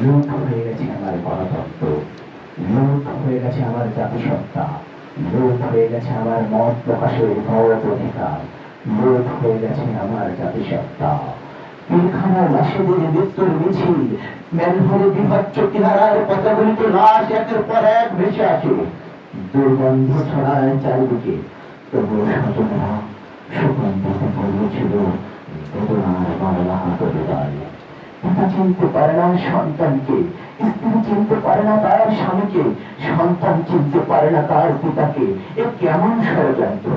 লুট হয়ে গেছে আমার গণতন্ত্র লুট হয়ে গেছে আমার জাতিসত্তা। লুট হয়ে গেছে আমার মত প্রকাশের ভোট অধিকার লুট হয়ে গেছে আমার জাতিসত্তা। পিলখানার লাশেদের মৃত্যুর মিছিল ম্যানহোলে বিভৎস কিনারার পথগুলিতে লাশ একের পর এক ভেসে আসে। দুর্গন্ধ ছড়ায় চারিদিকে, তবুও সুগন্ধিত পড়েছিল বেদনার বাংলা পিতা চিনতে পারে না সন্তানকে। স্ত্রী চিনতে পারে না তার স্বামীকে। সন্তান চিনতে পারে না তার পিতাকে। এ কেমন ষড়যন্ত্র?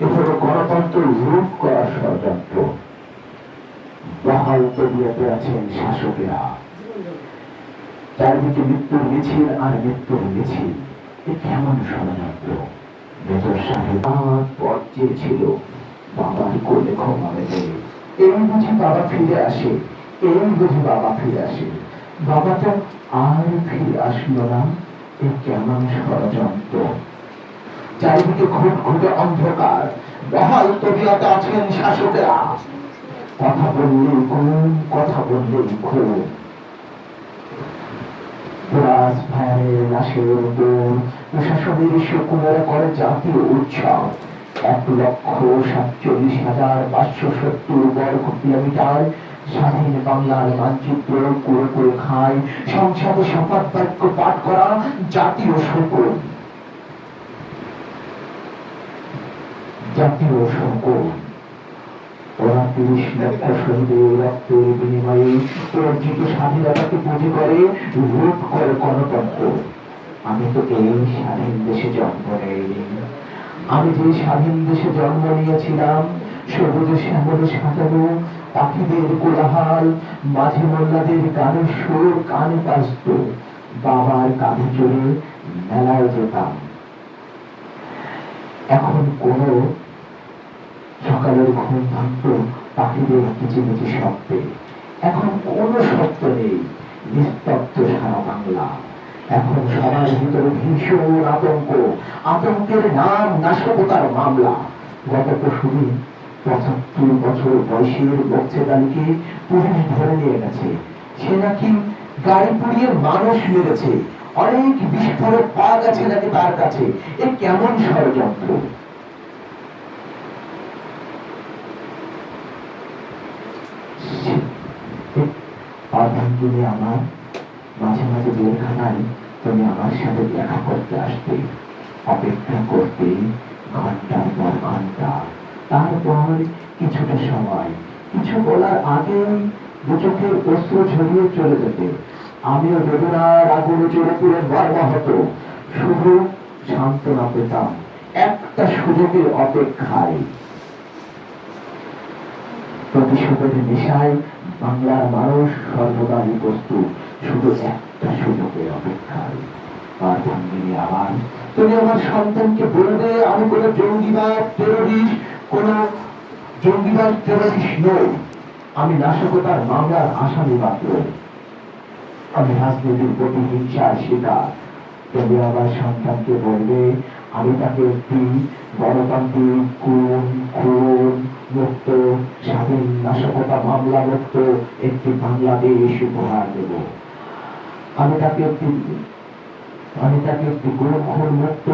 এ হলো গণতন্ত্র রূপ করার ষড়যন্ত্র। বহাল তবিয়তে আছেন শাসকেরা। চারিদিকে মৃত্যুর মিছিল আর মৃত্যুর মিছিল। এ কেমন ষড়যন্ত্র? মেজর সাহেব পাঁচ পথ চেয়েছিল। বাবার কোলে ঘুমাবে দেবে এই বুঝি বাবা ফিরে আসে। এই বুঝি বাবা ফিরে আসে। বাবা তো আর ফিরে আসলো না, এ কেমন ষড়যন্ত্র। চারিদিকে ঘুট ঘুটে অন্ধকার, বহাল তবিয়তে আছেন শাসকেরা। কথা বললেই ঘুম, কথা বললেই ঘুম। প্রশাসনের শুকুরের করে জাতীয় উৎসব। এক লক্ষ সাতচল্লিশ হাজার পাঁচশো সত্তর বর্গ কিলোমিটার স্বাধীন বাংলার মানচিত্র করে করে খায়। সংসদে শপথ বাক্য পাঠ করা জাতীয় শকুন জাতীয় শকুন ওরা তিরিশ লক্ষ শহীদের রক্তের বিনিময়ে অর্জিত স্বাধীনতাকে করে লুট করে গণতন্ত্র। আমি তো এই স্বাধীন দেশে জন্ম নেইনি আমি যে স্বাধীন দেশে জন্ম নিয়েছিলাম সবুজ শ্যামলে সাজানো, পাখিদের কোলাহাল, মাঝে মোল্লাদের গানের সুর, কানে বাজত, বাবার কাঁধে চড়ে মেলায় যেতাম। এখন কোনো সকালের ঘুম ভাঙত পাখিদের কিচিমিচি শব্দে। এখন কোনো শব্দ নেই, নিস্তব্ধ সারা বাংলা। এখন সবার ভিতরে ভীষণ আতঙ্ক, আতঙ্কের নাম নাশকতার মামলা। গত পরশুদিন পঁচাত্তর বছর বয়সের পুলিশ ধরে নিয়ে গেছে। সে নাকি গাড়ি পুড়িয়ে মানুষ মেরেছে। অনেক বিস্ফোরক গেছে নাকি তার কাছে। এ কেমন ষড়যন্ত্র? আমার, মাঝে মাঝে জেলখানায় তুমি আমার সাথে দেখা করতে আসতে, অপেক্ষা করতে ঘণ্টার পর ঘণ্টা তারপর কিছুটা সময়, কিছু বলার আগে দু চোখের অস্ত্র ঝরিয়ে চলে যেতে। আমিও বেদনার আগুনে চলে পুরে বারবা হতো। শুধু সান্ত্বনা পেতাম, একটা সুযোগের অপেক্ষায়। প্রতিশোধের নেশায় বাংলার মানুষ সর্বদাই প্রস্তুত শুধু একটা সুযোগের অপেক্ষায়। আর ভাঙ্গিনী আবার। তুমি আমার সন্তানকে বলবে, আমি কোন জঙ্গিবাদ টেরোরিস্ট কোন জঙ্গিবাদ টেরোরিস্ট নই। আমি নাশকতার মামলার আসামি মাত্র। আমি রাজনীতির প্রতি হিংসার শিকার তুমি আমার সন্তানকে বলবে, আমি তাকে একটি গণতান্ত্রিক খুন মুক্ত, স্বাধীন, নাশকতা মামলা মুক্ত একটি বাংলাদেশ উপহার দেব। আমি তাকে একটি, আমি তাকে একটি গুণখুন মুক্ত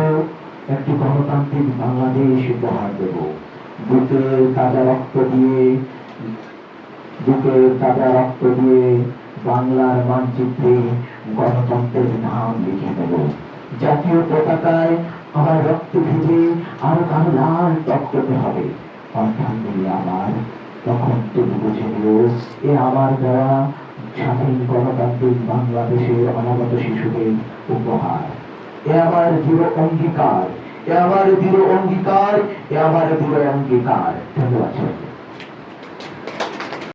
একটি গণতান্ত্রিক বাংলাদেশ উপহার দেব। বুকে তাজা রক্ত দিয়ে বুকে তাজা রক্ত দিয়ে বাংলার মানচিত্রে গণতন্ত্রের নাম লিখে দেব। জাতীয় পতাকায় আমার রক্ত ভিজে আরও কারও লাল টকটকে হবে। অর্থাঙ্গলি আমার, তখন তুমি বুঝে নিও, এ আমার দেওয়া স্বাধীন গণতান্ত্রিক বাংলাদেশের অনাগত শিশুদের উপহার। এ আমার দৃঢ় অঙ্গীকার এ আমার দৃঢ় অঙ্গীকার এ আমার দৃঢ় অঙ্গীকার ধন্যবাদ।